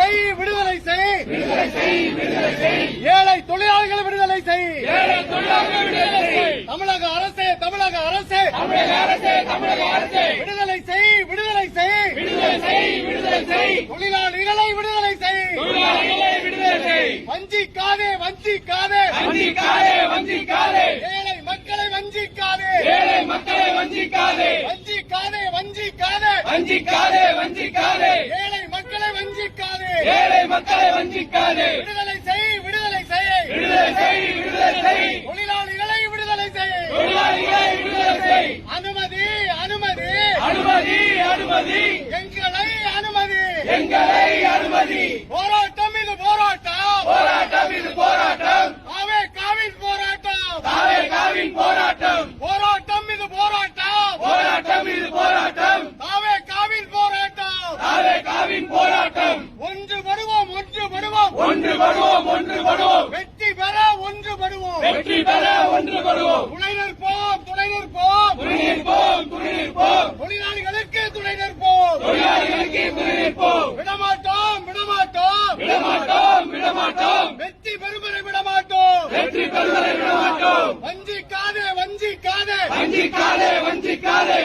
செய் விடுதலை செய். ஏழை தொழிலாளர்களை விடுதலை செய். தமிழக அரசே தமிழக அரசே. விடுதலை செய் விடுதலை செய். தொழிலாளிகளை விடுதலை செய். வஞ்சிக்காதே வஞ்சிக்காதே. ஏழை மக்களை வஞ்சிக்காதே. வஞ்சிக்காதே வஞ்சிக்காதே ஏழை மக்களை வஞ்சிக்காதே. விடுதலை செய் விடுதலை செய். தொழிலாளிகளை விடுதலை செய். அனுமதி. அனுமதி அனுமதி. எங்களை அனுமதி. எங்களை அனுமதி. வருவோம் ஒன்று வருவோம் ஒன்று வருவோம் வெற்றி பெற ஒன்று வருவோம் வெற்றி பெற ஒன்று வருவோம் துணை நிற்போம் துணை நிற்போம். துணை நிற்போம் துணை நிற்போம். தொழிலாளிகளுக்கு துணை நிற்போம். தொழிலாளிகளுக்கு துணை நிற்போம். விடமாட்டோம் விடமாட்டோம். விடமாட்டோம் விடமாட்டோம். வெற்றி பெறுவரை விடமாட்டோம். வெற்றி பெறுவதை விடமாட்டோம். வஞ்சிக்காதே. வஞ்சிக்காதே வஞ்சிக்காதே.